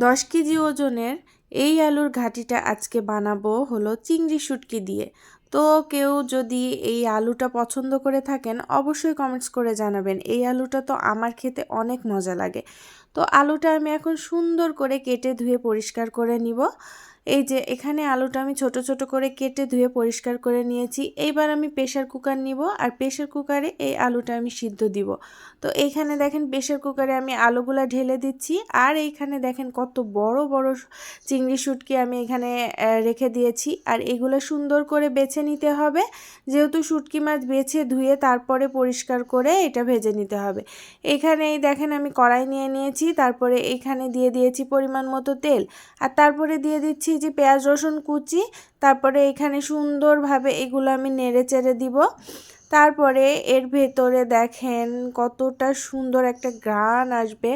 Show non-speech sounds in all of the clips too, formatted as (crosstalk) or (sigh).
দশ কেজি ওজনের এই আলুর ঘাটিটা আজকে বানাবো হলো চিংড়ি শুটকি দিয়ে। তো কেউ যদি এই আলুটা পছন্দ করে থাকেন, অবশ্যই কমেন্টস করে জানাবেন। এই আলুটা তো আমার খেতে অনেক মজা লাগে। তো আলুটা আমি এখন সুন্দর করে কেটে ধুয়ে পরিষ্কার করে নিব। এই যে এখানে আলুটা আমি ছোট ছোট করে কেটে ধুয়ে পরিষ্কার করে নিয়েছি। এইবার আমি প্রেশার কুকার নিব আর প্রেশার কুকারে এই আলুটা আমি সিদ্ধ দিব। তো এইখানে দেখেন প্রেশার কুকারে আমি আলুগুলা ঢেলে দিচ্ছি। আর এইখানে দেখেন কত বড় বড় চিংড়ি শুটকি আমি এখানে রেখে দিয়েছি। আর এগুলো সুন্দর করে বেছে নিতে হবে। যেহেতু শুটকি মাছ বেছে ধুয়ে তারপরে পরিষ্কার করে এটা ভেজে নিতে হবে। এখানে এই দেখেন আমি কড়াই নিয়ে নিয়েছি, তারপরে এখানে দিয়ে দিয়েছি পরিমাণ মতো তেল। আর তারপরে দিয়ে দিচ্ছি যে পেঁয়াজ রসুন কুচি, তারপরে এখানে সুন্দরভাবে এগুলো আমি নেড়ে চেড়ে দিব। তারপরে এর ভেতরে দেখেন কতটা সুন্দর একটা গ্রান আসবে।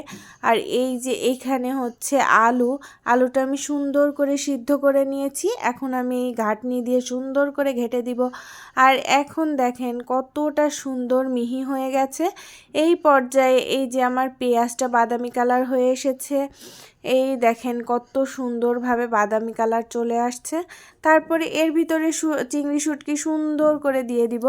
আর এই যে এইখানে হচ্ছে আলু, আলুটা আমি সুন্দর করে সিদ্ধ করে নিয়েছি। এখন আমি ঘাটনি দিয়ে সুন্দর করে ঘেটে দিব। আর এখন দেখেন কতটা সুন্দর মিহি হয়ে গেছে। এই পর্যায়ে এই যে আমার পেঁয়াজটা বাদামি কালার হয়ে এসেছে। এই দেখেন কত সুন্দরভাবে বাদামি কালার চলে আসছে। তারপরে এর ভিতরে চিংড়ি শুটকি সুন্দর করে দিয়ে দিব।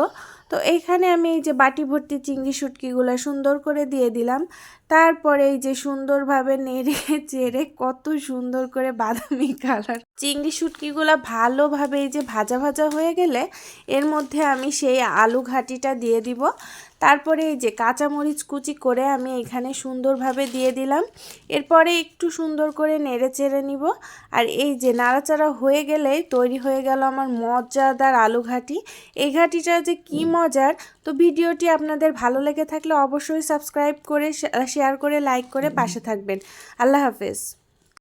তো এখানে আমি এই যে বাটি ভর্তি চিংড়ি শুটকিগুলো সুন্দর করে দিয়ে দিলাম। তারপরে এই যে সুন্দরভাবে নেড়ে (laughs) চেড়ে কত সুন্দর করে বাদামি কালার। চিংড়ি শুটকিগুলো ভালোভাবে এই যে ভাজা ভাজা হয়ে গেলে এর মধ্যে আমি সেই আলু ঘাটিটা দিয়ে দিব। তারপরে এই যে কাঁচামরিচ কুচি করে আমি এখানে সুন্দরভাবে দিয়ে দিলাম। এরপরে একটু সুন্দর করে নেড়ে চেড়ে নিব। আর এই যে নাড়াচাড়া হয়ে গেলে তৈরি হয়ে গেল আমার মজাদার আলু ঘাটি। এই ঘাটিটা যে কি মজার! তো ভিডিওটি আপনাদের ভালো লেগে থাকলে অবশ্যই সাবস্ক্রাইব করে শেয়ার করে, লাইক করে পাশে থাকবেন। আল্লাহ হাফেজ।